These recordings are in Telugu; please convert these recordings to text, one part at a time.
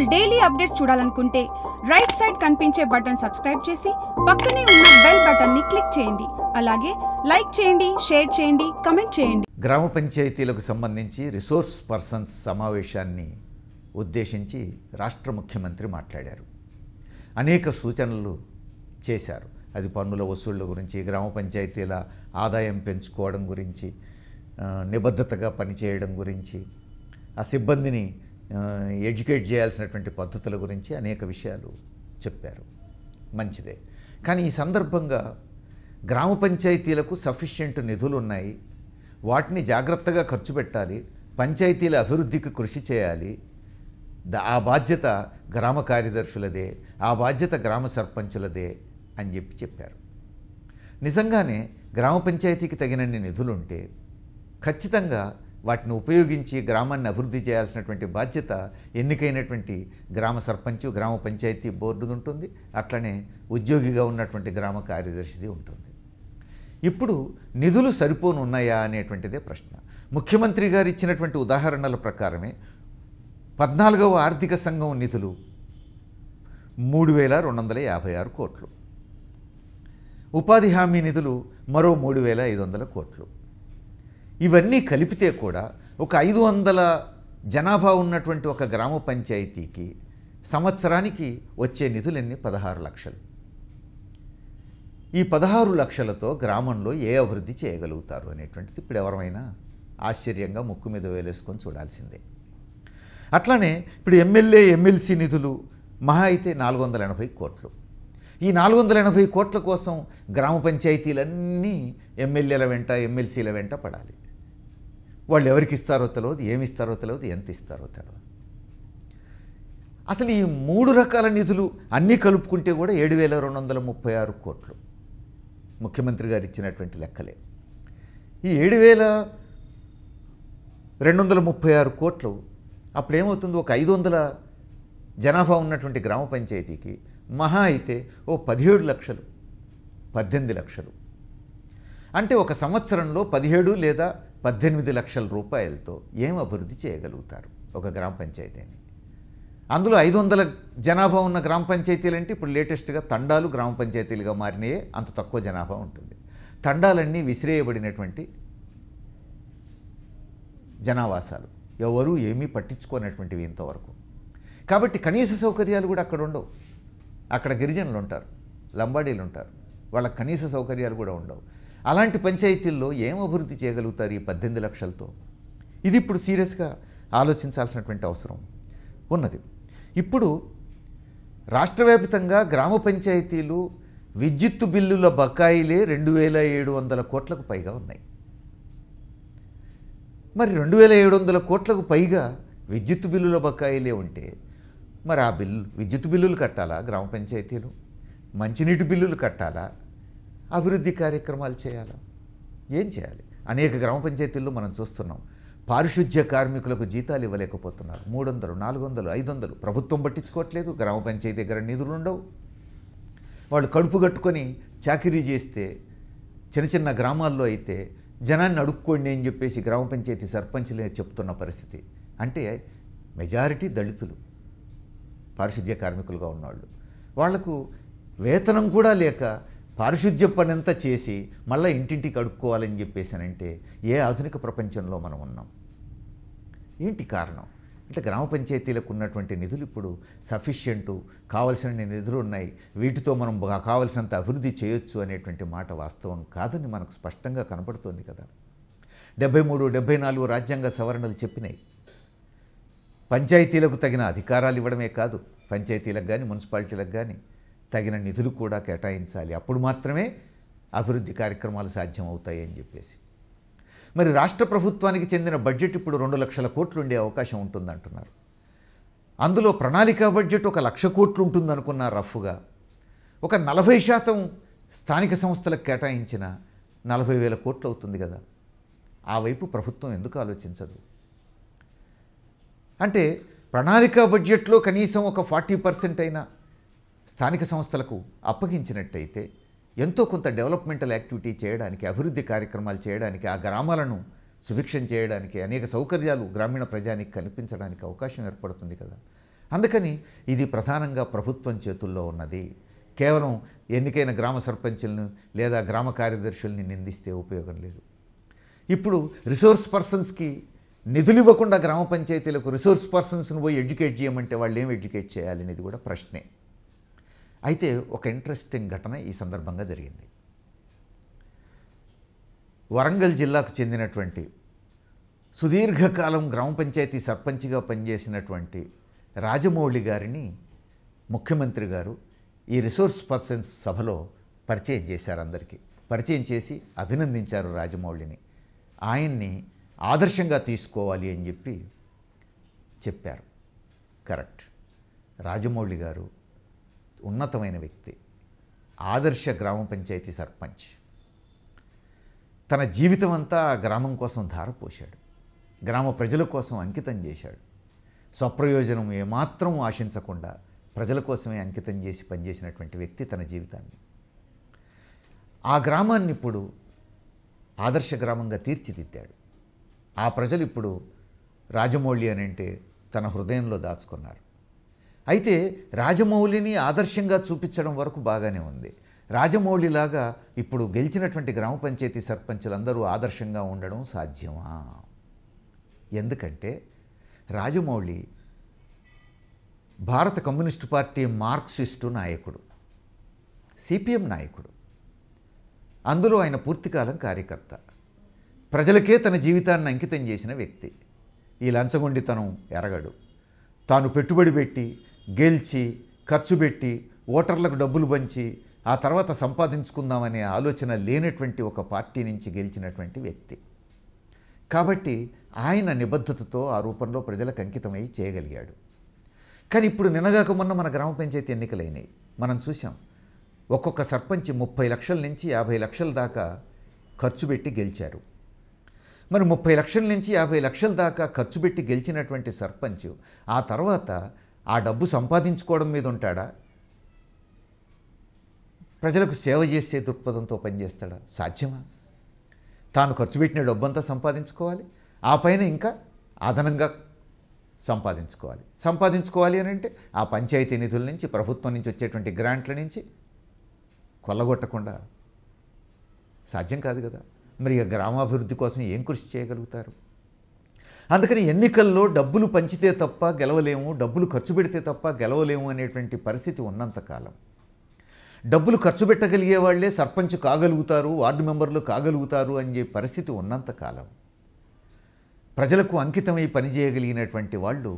ఛానల్ డైలీ అప్డేట్స్ చూడాలనుకుంటే రైట్ సైడ్ కనిపించే బటన్ సబ్స్క్రైబ్ చేసి పక్కనే ఉన్న బెల్ బటన్ని క్లిక్ చేయండి. అలాగే లైక్ చేయండి షేర్ చేయండి కమెంట్ చేయండి. గ్రామ పంచాయతీలకు సంబంధించి రిసోర్స్ పర్సన్స్ సమావేశాన్ని ఉద్దేశించి రాష్ట్ర ముఖ్యమంత్రి మాట్లాడారు. అనేక సూచనలు చేశారు. అది పన్నుల వసూళ్ళ గురించి గ్రామ పంచాయతీల ఆదాయం పెంచుకోవడం గురించి నిబద్ధతగా పనిచేయడం గురించి ఆ సిబ్బందిని ఎడ్యుకేట్ చేయాల్సినటువంటి పద్ధతుల గురించి అనేక విషయాలు చెప్పారు. మంచిదే. కానీ ఈ సందర్భంగా గ్రామ పంచాయతీలకు సఫిషియెంట్ నిధులు ఉన్నాయి వాటిని జాగ్రత్తగా ఖర్చు పెట్టాలి. పంచాయతీల అభివృద్ధికి కృషి చేయాలి. ఆ బాధ్యత గ్రామ కార్యదర్శులదే ఆ బాధ్యత గ్రామ సర్పంచులదే అని చెప్పి చెప్పారు. నిజంగానే గ్రామ పంచాయతీకి తగినన్ని నిధులుంటే ఖచ్చితంగా వాటిని ఉపయోగించి గ్రామాన్ని అభివృద్ధి చేయాల్సినటువంటి బాధ్యత ఎన్నికైనటువంటి గ్రామ సర్పంచ్ గ్రామ పంచాయతీ బోర్డు ఉంటుంది. అట్లనే ఉద్యోగిగా ఉన్నటువంటి గ్రామ కార్యదర్శిది ఉంటుంది. ఇప్పుడు నిధులు సరిపోను ఉన్నాయా అనేటువంటిదే ప్రశ్న. ముఖ్యమంత్రి గారు ఇచ్చినటువంటి ఉదాహరణల ప్రకారమే పద్నాలుగవ ఆర్థిక సంఘం నిధులు మూడు వేల రెండు వందల యాభై ఆరు కోట్లు. ఉపాధి హామీ నిధులు మరో మూడు వేల ఐదు వందల కోట్లు. ఇవన్నీ కలిపితే కూడా ఒక ఐదు వందల జనాభా ఉన్నటువంటి ఒక గ్రామ పంచాయతీకి సంవత్సరానికి వచ్చే నిధులన్నీ? పదహారు లక్షలు. ఈ పదహారు లక్షలతో గ్రామంలో ఏ అభివృద్ధి చేయగలుగుతారు అనేటువంటిది ఇప్పుడు ఎవరైనా ఆశ్చర్యంగా ముక్కు మీద వేలేసుకొని చూడాల్సిందే. అట్లానే ఇప్పుడు ఎమ్మెల్యే ఎమ్మెల్సీ నిధులు మహా అయితే నాలుగు వందల ఎనభై కోట్లు. ఈ నాలుగు వందల ఎనభై కోట్ల కోసం గ్రామ పంచాయతీలన్నీ ఎమ్మెల్యేల వెంట ఎమ్మెల్సీల వెంట పడాలి. వాళ్ళు ఎవరికి ఇస్తారో తెలియదు ఏమి ఇస్తారో తెలియదు ఎంత ఇస్తారో తెలియదు అసలు ఈ మూడు రకాల నిధులు అన్నీ కలుపుకుంటే కూడా ఏడు వేల రెండు వందల ముప్పై ఆరు కోట్లు ముఖ్యమంత్రి గారు ఇచ్చినటువంటి లెక్కలే. ఈ ఏడు వేల రెండు వందల ముప్పై ఆరు కోట్లు అప్పుడేమవుతుంది ఒక ఐదు వందల జనాభా ఉన్నటువంటి గ్రామ పంచాయతీకి మహా అయితే ఓ పదిహేడు లక్షలు పద్దెనిమిది లక్షలు. అంటే ఒక సంవత్సరంలో పదిహేడు లేదా పద్దెనిమిది లక్షల రూపాయలతో ఏం అభివృద్ధి చేయగలుగుతారు ఒక గ్రామ పంచాయతీని? అందులో ఐదు వందల జనాభా ఉన్న గ్రామ పంచాయతీలు అంటే ఇప్పుడు లేటెస్ట్గా తండాలు గ్రామ పంచాయతీలుగా మారినాయే అంత తక్కువ జనాభా ఉంటుంది. తండాలన్నీ విసిరేయబడినటువంటి జనావాసాలు. ఎవరు ఏమీ పట్టించుకోనటువంటివి ఇంతవరకు. కాబట్టి కనీస సౌకర్యాలు కూడా అక్కడ ఉండవు. అక్కడ గిరిజనులు ఉంటారు లంబాడీలు ఉంటారు. వాళ్ళకి కనీస సౌకర్యాలు కూడా ఉండవు. అలాంటి పంచాయతీల్లో ఏం అభివృద్ధి చేయగలుగుతారు ఈ పద్దెనిమిది లక్షలతో? ఇది ఇప్పుడు సీరియస్గా ఆలోచించాల్సినటువంటి అవసరం ఉన్నది. ఇప్పుడు రాష్ట్రవ్యాప్తంగా గ్రామ పంచాయతీలు విద్యుత్తు బిల్లుల బకాయిలే రెండు వేల ఏడు వందల కోట్లకు పైగా ఉన్నాయి. మరి రెండు వేల ఏడు వందల కోట్లకు పైగా విద్యుత్ బిల్లుల బకాయిలే ఉంటే మరి ఆ బిల్లు విద్యుత్ బిల్లులు కట్టాలా గ్రామ పంచాయతీలు? మంచినీటి బిల్లులు కట్టాలా? అభివృద్ధి కార్యక్రమాలు చేయాలా. ఏం చేయాలి? అనేక గ్రామ పంచాయతీల్లో మనం చూస్తున్నాం. పారిశుధ్య కార్మికులకు జీతాలు ఇవ్వలేకపోతున్నారు. మూడు వందలు నాలుగు వందలు ఐదు వందలు ప్రభుత్వం పట్టించుకోవట్లేదు. గ్రామ పంచాయతీ దగ్గర నిధులు ఉండవు. వాళ్ళు కడుపు కట్టుకొని చాకరీ చేస్తే చిన్న చిన్న గ్రామాల్లో అయితే జనాన్ని అడుక్కోండి అని చెప్పేసి గ్రామ పంచాయతీ సర్పంచులే చెప్తున్న పరిస్థితి. అంటే మెజారిటీ దళితులు పారిశుద్ధ్య కార్మికులుగా ఉన్నవాళ్ళు. వాళ్ళకు వేతనం కూడా లేక పారిశుద్ధ్య పనంతా చేసి మళ్ళీ ఇంటింటికి అడుక్కోవాలని చెప్పేసానంటే ఏ ఆధునిక ప్రపంచంలో మనం ఉన్నాం? ఏంటి కారణం? అంటే గ్రామ పంచాయతీలకు ఉన్నటువంటి నిధులు ఇప్పుడు సఫిషియంటు కావలసిన నిధులు ఉన్నాయి వీటితో మనం కావలసినంత అభివృద్ధి చేయొచ్చు అనేటువంటి మాట వాస్తవం కాదని మనకు స్పష్టంగా కనపడుతోంది కదా. డెబ్బై మూడు డెబ్బై నాలుగు రాజ్యాంగ సవరణలు చెప్పినాయి. పంచాయతీలకు తగిన అధికారాలు ఇవ్వడమే కాదు పంచాయతీలకు కానీ మున్సిపాలిటీలకు కానీ తగిన నిధులు కూడా కేటాయించాలి. అప్పుడు మాత్రమే అభివృద్ధి కార్యక్రమాలు సాధ్యం అవుతాయి అని చెప్పేసి. మరి రాష్ట్ర ప్రభుత్వానికి చెందిన బడ్జెట్ ఇప్పుడు రెండు లక్షల కోట్లు ఉండే అవకాశం ఉంటుందంటున్నారు. అందులో ప్రణాళికా బడ్జెట్ ఒక లక్ష కోట్లు ఉంటుందనుకున్న రఫ్గా ఒక నలభై శాతం స్థానిక సంస్థలకు కేటాయించిన నలభై వేల కోట్లు అవుతుంది కదా. ఆ వైపు ప్రభుత్వం ఎందుకు ఆలోచించదు? అంటే ప్రణాళికా బడ్జెట్లో కనీసం ఒక ఫార్టీ పర్సెంట్ అయినా స్థానిక సంస్థలకు అప్పగించినట్టయితే ఎంతో కొంత డెవలప్మెంటల్ యాక్టివిటీ చేయడానికి అభివృద్ధి కార్యక్రమాలు చేయడానికి ఆ గ్రామాలను సుభిక్షం చేయడానికి అనేక సౌకర్యాలు గ్రామీణ ప్రజానికి కల్పించడానికి అవకాశం ఏర్పడుతుంది కదా. అందుకని ఇది ప్రధానంగా ప్రభుత్వం చేతుల్లో ఉన్నది. కేవలం ఎన్నికైన గ్రామ సర్పంచులను లేదా గ్రామ కార్యదర్శుల్ని నిందిస్తే ఉపయోగం లేదు. ఇప్పుడు రిసోర్స్ పర్సన్స్కి నిధులు ఇవ్వకుండా గ్రామ పంచాయతీలకు రిసోర్స్ పర్సన్స్ని పోయి ఎడ్యుకేట్ చేయమంటే వాళ్ళు ఏం ఎడ్యుకేట్ చేయాలి అనేది కూడా ప్రశ్నే. అయితే ఒక ఇంట్రెస్టింగ్ ఘటన ఈ సందర్భంగా జరిగింది. వరంగల్ జిల్లాకు చెందినటువంటి సుదీర్ఘకాలం గ్రామ పంచాయతీ సర్పంచ్గా పనిచేసినటువంటి రాజమౌళి గారిని ముఖ్యమంత్రి గారు ఈ రిసోర్స్ పర్సన్స్ సభలో పరిచయం చేశారు అందరికీ. పరిచయం చేసి అభినందించారు రాజమౌళిని. ఆయన్ని ఆదర్శంగా తీసుకోవాలి అని చెప్పి చెప్పారు. కరెక్ట్. రాజమౌళి గారు ఉన్నతమైన వ్యక్తి. ఆదర్శ గ్రామ పంచాయతీ సర్పంచ్. తన జీవితం అంతా గ్రామం కోసం ధారపోశాడు. గ్రామ ప్రజల కోసం అంకితం చేశాడు. స్వప్రయోజనం ఏమాత్రం ఆశించకుండా ప్రజల కోసమే అంకితం చేసి పనిచేసినటువంటి వ్యక్తి తన జీవితాన్ని. ఆ గ్రామాన్ని ఇప్పుడు ఆదర్శ గ్రామంగా తీర్చిదిద్దాడు. ఆ ప్రజలు ఇప్పుడు రాజమౌళి అని అంటే తన హృదయంలో దాచుకున్నారు. అయితే రాజమౌళిని ఆదర్శంగా చూపించడం వరకు బాగానే ఉంది. రాజమౌళిలాగా ఇప్పుడు గెలిచినటువంటి గ్రామ పంచాయతీ సర్పంచులందరూ ఆదర్శంగా ఉండడం సాధ్యమా? ఎందుకంటే రాజమౌళి భారత కమ్యూనిస్టు పార్టీ మార్క్సిస్టు నాయకుడు సిపిఎం నాయకుడు. అందులో ఆయన పూర్తికాలం కార్యకర్త. ప్రజలకే తన జీవితాన్ని అంకితం చేసిన వ్యక్తి. ఈ లంచగొండితనం ఎరగడు. తాను పెట్టుబడి పెట్టి గెలిచి ఖర్చు పెట్టి ఓటర్లకు డబ్బులు పంచి ఆ తర్వాత సంపాదించుకుందామనే ఆలోచన లేనటువంటి ఒక పార్టీ నుంచి గెలిచినటువంటి వ్యక్తి. కాబట్టి ఆయన నిబద్ధతతో ఆ రూపంలో ప్రజలకు అంకితమై చేయగలిగాడు. కానీ ఇప్పుడు నినగాక మొన్న మన గ్రామ పంచాయతీ ఎన్నికలైనాయి. మనం చూసాం ఒక్కొక్క సర్పంచ్ ముప్పై లక్షల నుంచి యాభై లక్షల దాకా ఖర్చు పెట్టి గెలిచారు. మరి ముప్పై లక్షల నుంచి యాభై లక్షల దాకా ఖర్చు పెట్టి గెలిచినటువంటి సర్పంచ్ ఆ తర్వాత ఆ డబ్బు సంపాదించుకోవడం మీద ఉంటాడా? ప్రజలకు సేవ చేసే దృక్పథంతో పనిచేస్తాడా సాధ్యమా? తాను ఖర్చు పెట్టిన డబ్బంతా సంపాదించుకోవాలి. ఆ పైన ఇంకా అదనంగా సంపాదించుకోవాలి. సంపాదించుకోవాలి అని అంటే ఆ పంచాయతీ నిధుల నుంచి ప్రభుత్వం నుంచి వచ్చేటువంటి గ్రాంట్ల నుంచి కొల్లగొట్టకుండా సాధ్యం కాదు కదా. మరి ఇక గ్రామాభివృద్ధి కోసం ఏం కృషి చేయగలుగుతారు? అందుకని ఎన్నికల్లో డబ్బులు పంచితే తప్ప గెలవలేము డబ్బులు ఖర్చు పెడితే తప్ప గెలవలేము అనేటువంటి పరిస్థితి ఉన్నంతకాలం డబ్బులు ఖర్చు పెట్టగలిగే వాళ్ళే సర్పంచ్ కాగలుగుతారు వార్డు మెంబర్లు కాగలుగుతారు అనే పరిస్థితి ఉన్నంతకాలం ప్రజలకు అంకితమై పనిచేయగలిగినటువంటి వాళ్ళు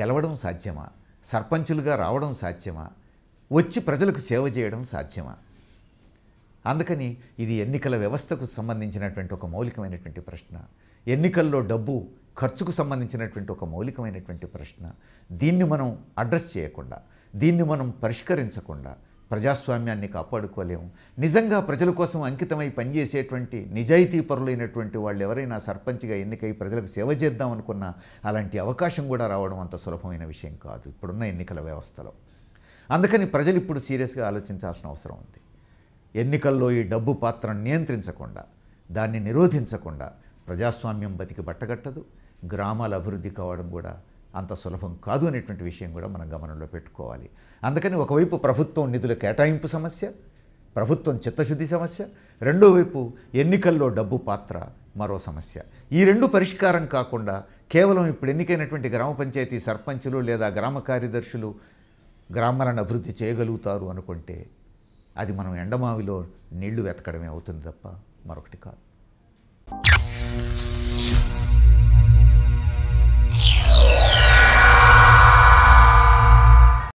గెలవడం సాధ్యమా? సర్పంచులుగా రావడం సాధ్యమా? వచ్చి ప్రజలకు సేవ చేయడం సాధ్యమా? అందుకని ఇది ఎన్నికల వ్యవస్థకు సంబంధించినటువంటి ఒక మౌలికమైనటువంటి ప్రశ్న. ఎన్నికల్లో డబ్బు ఖర్చుకు సంబంధించినటువంటి ఒక మౌలికమైనటువంటి ప్రశ్న. దీన్ని మనం అడ్రస్ చేయకుండా దీన్ని మనం పరిష్కరించకుండా ప్రజాస్వామ్యాన్ని కాపాడుకోలేము. నిజంగా ప్రజల కోసం అంకితమై పనిచేసేటువంటి నిజాయితీ పరులైనటువంటి వాళ్ళు ఎవరైనా సర్పంచ్గా ఎన్నికై ప్రజలకు సేవ చేద్దాం అనుకున్నా అలాంటి అవకాశం కూడా రావడం అంత సులభమైన విషయం కాదు. ఇప్పుడున్న ఎన్నికల వ్యవస్థలో. అందుకని ప్రజలు ఇప్పుడు సీరియస్గా ఆలోచించాల్సిన అవసరం ఉంది. ఎన్నికల్లో ఈ డబ్బు పాత్రను నియంత్రించకుండా దాన్ని నిరోధించకుండా ప్రజాస్వామ్యం బతికి బట్టగట్టదు. గ్రామాల అభివృద్ధి కావడం కూడా అంత సులభం కాదు అనేటువంటి విషయం కూడా మనం గమనంలో పెట్టుకోవాలి. అందుకని ఒకవైపు ప్రభుత్వం నిధుల కేటాయింపు సమస్య ప్రభుత్వం చిత్తశుద్ధి సమస్య రెండో వైపు ఎన్నికల్లో డబ్బు పాత్ర మరో సమస్య. ఈ రెండు పరిష్కారం కాకుండా కేవలం ఇప్పుడు ఎన్నికైనటువంటి గ్రామ పంచాయతీ సర్పంచులు లేదా గ్రామ కార్యదర్శులు గ్రామాలను అభివృద్ధి చేయగలుగుతారు అనుకుంటే అది మనం ఎండమావిలో నీళ్ళు వెతకడమే అవుతుంది తప్ప మరొకటి కాదు.